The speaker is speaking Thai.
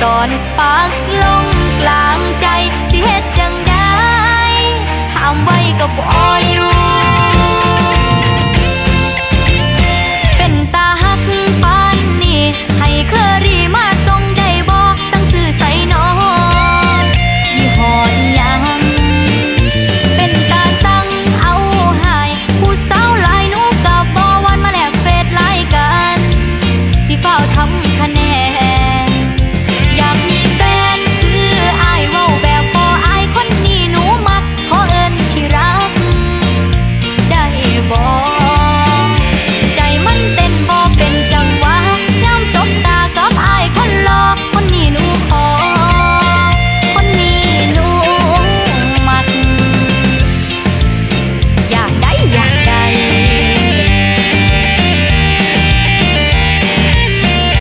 สอนปักลงกลางใจสิเฮ็ดจังได้ห้ามไว้ก็บ่อยู่เป็นตาหักปานนี้ให้เคอรี่มาส่งได้บอกตั้งสื่อใส่นอนยี่ห้ออิยัง เป็นตาสั่งเอาหาย ผู้สาวหลายหนูกับบอวันมาแลกเฟซไลน์กัน สิเฝ้าทำคะแนน